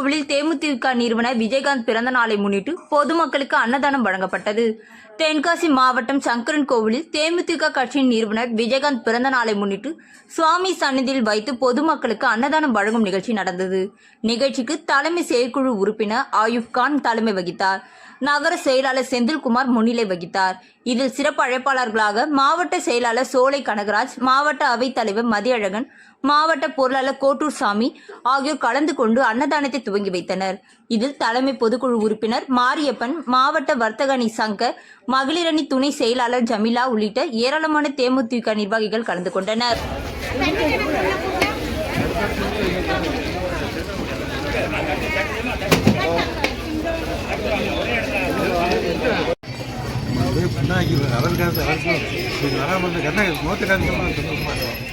தேமுதிக நிறுவனர் விஜயகாந்த் பிறந்த நாளை முன்னிட்டு பொதுமக்களுக்கு அன்னதானம் வழங்கப்பட்டது. தென்காசி மாவட்டம் சங்கரன் கோவிலில் தேமுதிக கட்சியின் நிறுவனர் விஜயகாந்த் பிறந்த நாளை முன்னிட்டு சுவாமி சன்னதியில் வைத்து பொதுமக்களுக்கு அன்னதானம் வழங்கும் நிகழ்ச்சி நடந்தது. நிகழ்ச்சிக்கு தலைமை செயற்குழு உறுப்பினர் ஆயுப் கான் தலைமை வகித்தார். நகர செயலாளர் செந்தில்குமார் முன்னிலை வகித்தார். இதில் சிறப்பு அழைப்பாளர்களாக மாவட்ட செயலாளர் சோலை கனகராஜ் மாவட்ட அவைத்தலைவர் மதியழகன் மாவட்ட பொருளாளர் கோட்டூர் சாமி ஆகியோர் கலந்து கொண்டு அன்னதானத்தை துவங்கி வைத்தனர். இதில் தலைமை பொதுக்குழு உறுப்பினர் மாரியப்பன் மாவட்ட வர்த்தகணி சங்கர் மகளிரணி துணை செயலாளர் ஜமீலா உள்ளிட்ட ஏராளமான தேமுதிக நிர்வாகிகள் கலந்து கொண்டனர். அப்படியே பின்னாக்கி அவர் காசு அவருக்கு நீங்கள் வராமல் இருந்து கண்ணா மூத்த காசு